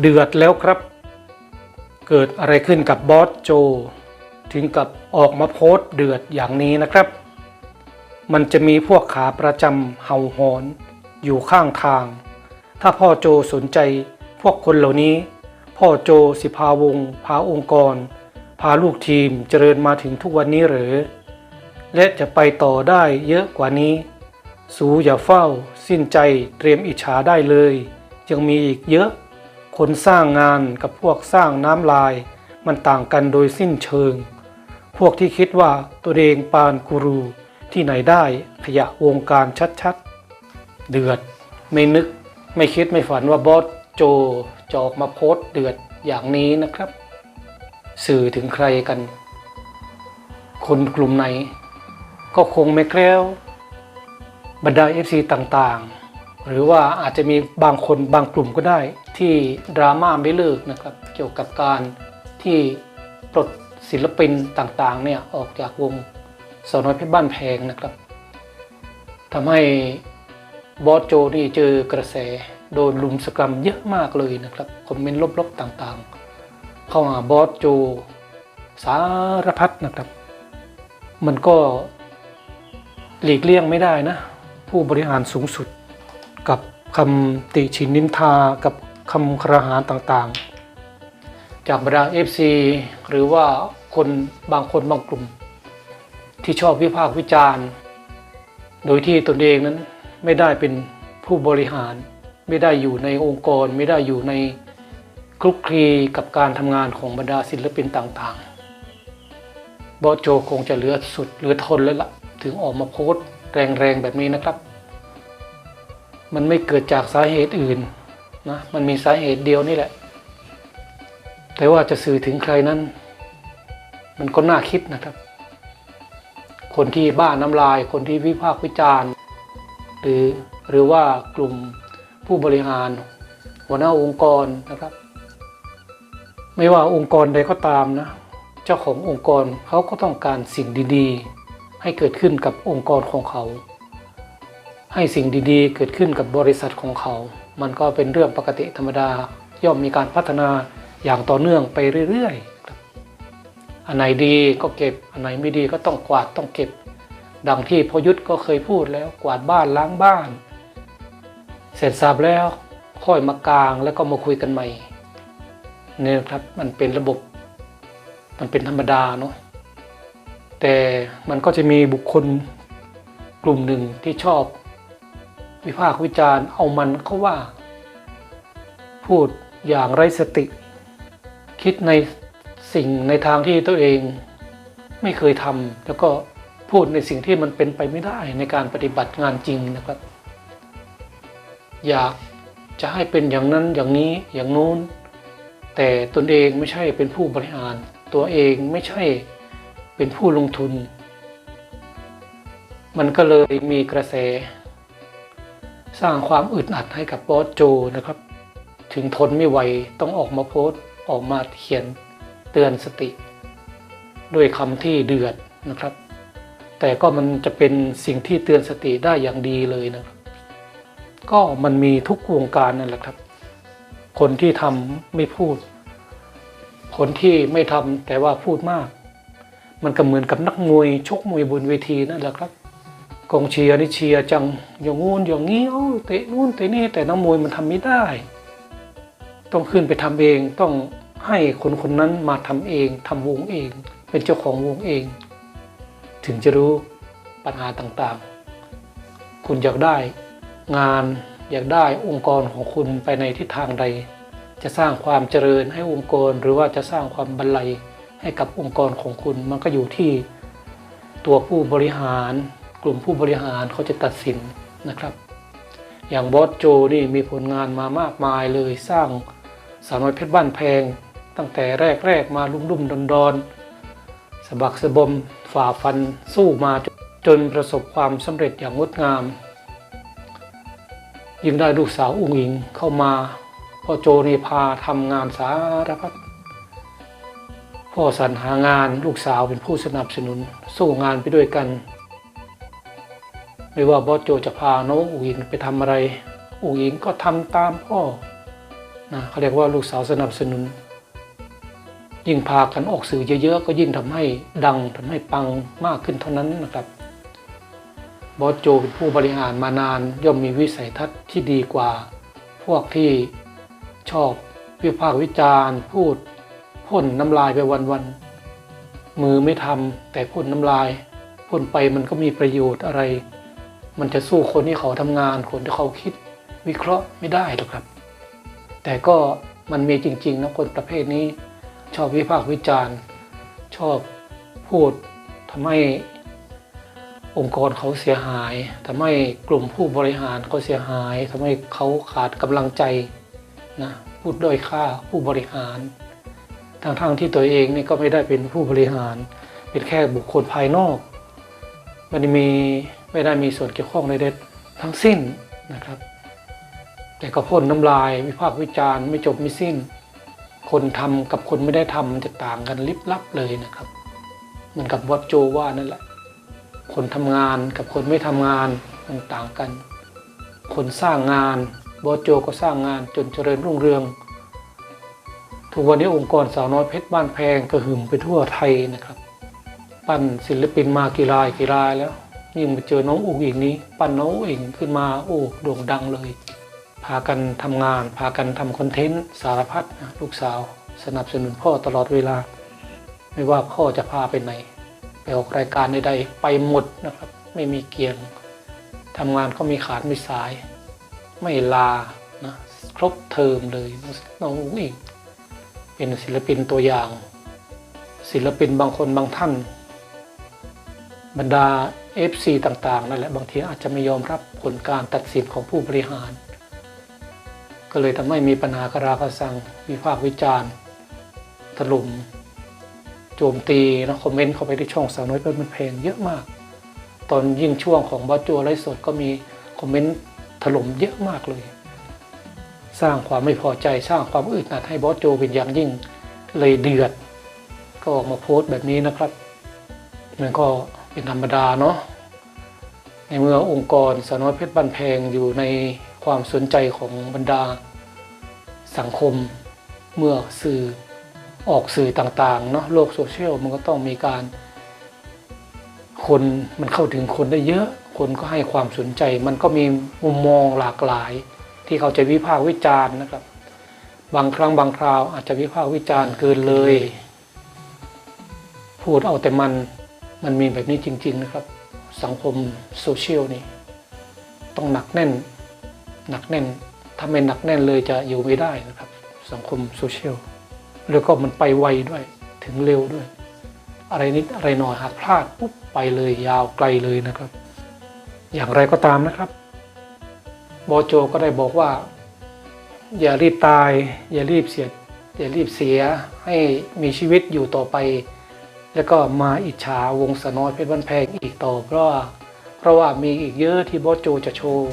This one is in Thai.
เดือดแล้วครับ เกิดอะไรขึ้นกับบอสโจ ถึงกับออกมาโพสต์เดือดอย่างนี้นะครับ มันจะมีพวกขาประจำเห่าหอน อยู่ข้างทาง ถ้าพ่อโจสนใจพวกคนเหล่านี้ พ่อโจสิพาวง พาองค์กร พาลูกทีมเจริญมาถึงทุกวันนี้หรือ และจะไปต่อได้เยอะกว่านี้ สูอย่าเฝ้า สิ้นใจเตรียมอิจฉาได้เลย ยังมีอีกเยอะ คนสร้างงานกับพวกสร้างน้ำลาย มันต่างกันโดยสิ้นเชิง พวกที่คิดว่าตัวเองปานกูรูที่ไหนได้ขยะวงการชัดๆ เดือด ไม่นึกไม่คิดไม่ฝันว่าบอสโจจะออกมาโพสต์เดือดอย่างนี้นะครับ สื่อถึงใครกัน คนกลุ่มไหน ก็คงไม่แคล้วบรรดา FC ต่างๆ หรือว่าอาจจะมีบางคนบางกลุ่มก็ได้ที่ดราม่าไม่เลิกนะครับ เกี่ยวกับการที่ปลดศิลปินต่างๆเนี่ยออกจากวงสาวน้อยเพชรบ้านแพงนะครับทำให้บอสโจนี่เจอกระแสโดนลุมสกรรมเยอะมากเลยนะครับคอมเมนต์ลบๆต่างๆ เข้าหาบอสโจสารพัดนะครับ มันก็หลีกเลี่ยงไม่ได้นะ ผู้บริหารสูงสุด กับคำติชินนินทากับคำครหาต่างๆ จากบรรดา FC หรือว่าคนบางคนบางกลุ่ม ที่ชอบวิพากษ์วิจารณ์ โดยที่ตนเองนั้นไม่ได้เป็นผู้บริหาร ไม่ได้อยู่ในองค์กร ไม่ได้อยู่ในคลุกคลีกับการทำงานของบรรดาศิลปินต่างๆบอโจคงจะเหลือสุดเหลือทนแล้วละ่ะถึงออกมาโพสต์แรงๆแบบนี้นะครับ มันไม่เกิดจากสาเหตุอื่นนะมันมีสาเหตุเดียวนี่แหละ แต่ว่าจะสื่อถึงใครนั้น มันก็น่าคิดนะครับ คนที่บ้าน้ำลาย คนที่วิพากษ์วิจารณ์ หรือหรือว่ากลุ่มผู้บริหาร หัวหน้าองค์กรนะครับ ไม่ว่าองค์กรใดก็ตามนะ เจ้าขององค์กรเขาก็ต้องการสิ่งดี ๆ ให้เกิดขึ้นกับองค์กรของเขา ให้สิ่งดีๆ เกิดขึ้นกับบริษัทของเขา มันก็เป็นเรื่องปกติธรรมดา ย่อมมีการพัฒนาอย่างต่อเนื่องไปเรื่อยๆ อันไหนดีก็เก็บ อันไหนไม่ดีก็ต้องกวาดต้องเก็บ ดังที่พยุทธก็เคยพูดแล้วกวาดบ้านล้างบ้าน เสร็จสับแล้วค่อยมากลางแล้วก็มาคุยกันใหม่เนี่ยครับมันเป็นระบบ มันเป็นธรรมดาเนาะแต่มันก็จะมีบุคคลกลุ่มหนึ่งที่ชอบ วิพากษ์วิจารณ์เอามันเขาว่า พูดอย่างไร้สติ คิดในสิ่งในทางที่ตัวเองไม่เคยทำแล้วก็พูดในสิ่งที่มันเป็นไปไม่ได้ในการปฏิบัติงานจริงนะครับ อยากจะให้เป็นอย่างนั้นอย่างนี้อย่างนู้น แต่ตนเองไม่ใช่เป็นผู้บริหาร ตัวเองไม่ใช่เป็นผู้ลงทุน มันก็เลยมีกระแส สร้างความอึดอัดให้กับบอสโจนะครับ ถึงทนไม่ไหวต้องออกมาโพสต์ออกมาเขียนเตือนสติ ด้วยคำที่เดือดนะครับ แต่ก็มันจะเป็นสิ่งที่เตือนสติได้อย่างดีเลยนะครับ ก็มันมีทุกวงการนั่นแหละครับ คนที่ทำไม่พูด คนที่ไม่ทำแต่ว่าพูดมาก มันก็เหมือนกับนักมวยชกมวยบนเวทีนั่นแหละครับ กองเชียร์นี่เชียร์จังอย่างงูนอย่างนี้เตะนู่นเตะนี่แต่นักมวยมันทำไม่ได้ ต้องขึ้นไปทำเองต้องให้คนคนนั้นมาทำเองทำวงเอง เป็นเจ้าของวงเอง ถึงจะรู้ปัญหาต่างๆ คุณอยากได้งานอยากได้องค์กรของคุณไปในทิศทางใด จะสร้างความเจริญให้องค์กรหรือว่าจะสร้างความบรรลัยให้กับองค์กรของคุณ มันก็อยู่ที่ตัวผู้บริหาร กลุ่มผู้บริหารเขาจะตัดสินนะครับ อย่างบอสโจนี่มีผลงานมามากมายเลยสร้างสาวน้อยเพชรบ้านแพง ตั้งแต่แรกๆมาลุ่มลุ่มดอนดอนๆสะบักสะบมฝ่าฟันสู้มาจนจนประสบความสำเร็จอย่างงดงาม ยิ่งได้ลูกสาวอุ้งอิงเข้ามาพ่อโจนี่พาทำงานสารพัดพ่อสรรหางานลูกสาวเป็นผู้สนับสนุน สู้งานไปด้วยกัน ไม่ว่าบอสโจจะพาน้องอุ๋งอิงไปทำอะไรอุ๋งอิงก็ทำตามพ่อนะเขาเรียกว่าลูกสาวสนับสนุน ยิ่งพากันออกสื่อเยอะๆ ก็ยิ่งทำให้ดังทำให้ปังมากขึ้นเท่านั้นนะครับ บอสโจเป็นผู้บริหารมานานย่อมมีวิสัยทัศน์ที่ดีกว่า พวกที่ชอบวิพากษ์วิจารณ์พูดพ่นน้ำลายไปวันๆมือไม่ทำแต่พ่นน้ำลายพ่นไปมันก็มีประโยชน์อะไร มันจะสู้คนที่เขาทำงานคนที่เขาคิดวิเคราะห์ไม่ได้หรอกครับ แต่ก็มันมีจริงๆนะคนประเภทนี้ ชอบวิพากษ์วิจารณ์ ชอบพูดทำให้องค์กรเขาเสียหายทำให้กลุ่มผู้บริหารเขาเสียหายทำให้เขาขาดกำลังใจนะพูดด้อยค่าผู้บริหารทั้งๆที่ตัวเองนี่ก็ไม่ได้เป็นผู้บริหาร เป็นแค่บุคคลภายนอกม่ได้มี ไม่ได้มีส่วนเกี่ยวข้องใดๆทั้งสิ้นนะครับ แต่ก็พ่นน้ำลายวิพากษ์วิจารณ์ไม่จบไม่สิ้น คนทำกับคนไม่ได้ทำมันจะต่างกันลิบลับเลยนะครับ เหมือนกับวัดโจว่านั่นแหละ คนทำงานกับคนไม่ทำงานมันต่างกัน คนสร้างงานบอสโจก็สร้างงานจนเจริญรุ่งเรืองทุกวันนี้องค์กรสาวน้อยเพชรบ้านแพงกระหึ่มไปทั่วไทยนะครับ ปั้นศิลปินมากี่รายกี่รายแล้ว ยิ่งมาเจอน้องอุ๋งอิงนี้ ปั้นน้องอุ๋งอิงขึ้นมาโอ้โด่งดังเลย พากันทำงาน พากันทำคอนเทนต์สารพัดนะลูกสาว สนับสนุนพ่อตลอดเวลา ไม่ว่าพ่อจะพาไปไหนไปออกรายการใดๆไปหมดนะครับ ไม่มีเกียงทำงานก็มีขาดไม่สาย ไม่ลานะครบเทอมเลยน้องอุ้งอิงเป็นศิลปินตัวอย่าง ศิลปินบางคนบางท่าน บรรดา FC ต่างๆ นั่นแหละบางทีอาจจะไม่ยอมรับผลการตัดสินของผู้บริหาร ก็เลยทำให้มีปัญหากราคาสังวิพากษ์วิจารณ์ถล่มโจมตีนะคอมเมนต์เข้าไปที่ช่องสาวน้อยเป็นเพลงเยอะมาก ตอนยิ่งช่วงของบอสโจไลฟ์สดก็มีคอมเมนต์ถล่มเยอะมากเลย สร้างความไม่พอใจสร้างความอึดอัดให้บอสโจเป็นอย่างยิ่งเลยเดือด ก็ออกมาโพสต์แบบนี้นะครับมันก็ เป็นธรรมดาเนาะในเมื่อองค์กรสาวน้อยเพชรบันแพงอยู่ในความสนใจของบรรดา สังคมเมื่อสื่อออกสื่อต่างๆเนาะโลกโซเชียลมันก็ต้องมีการ คนมันเข้าถึงคนได้เยอะ คนก็ให้ความสนใจ มันก็มีมุมมองหลากหลาย ที่เขาจะวิพากษ์วิจารณ์นะครับ บางครั้งบางคราวอาจจะวิพากษ์วิจารณ์เกินเลย พูดเอาแต่มัน มันมีแบบนี้จริง ๆ นะครับ สังคมโซเชียลนี่ต้องหนักแน่น หนักแน่นถ้าไม่หนักแน่นเลยจะอยู่ไม่ได้นะครับ สังคมโซเชียลแล้วก็มันไปไวด้วยถึงเร็วด้วย อะไรนิดอะไรหน่อยหากพลาดปุ๊บไปเลยยาวไกลเลยนะครับ อย่างไรก็ตามนะครับบอโจก็ได้บอกว่า อย่ารีบตาย อย่ารีบเสียอย่ารีบเสียให้มีชีวิตอยู่ต่อไป แล้วก็มาอิจฉาวงสน้อยเพชรบ้านแพงอีกต่อเพราะว่าเพราะว่ามีอีกเยอะที่บอสโจจะโชว์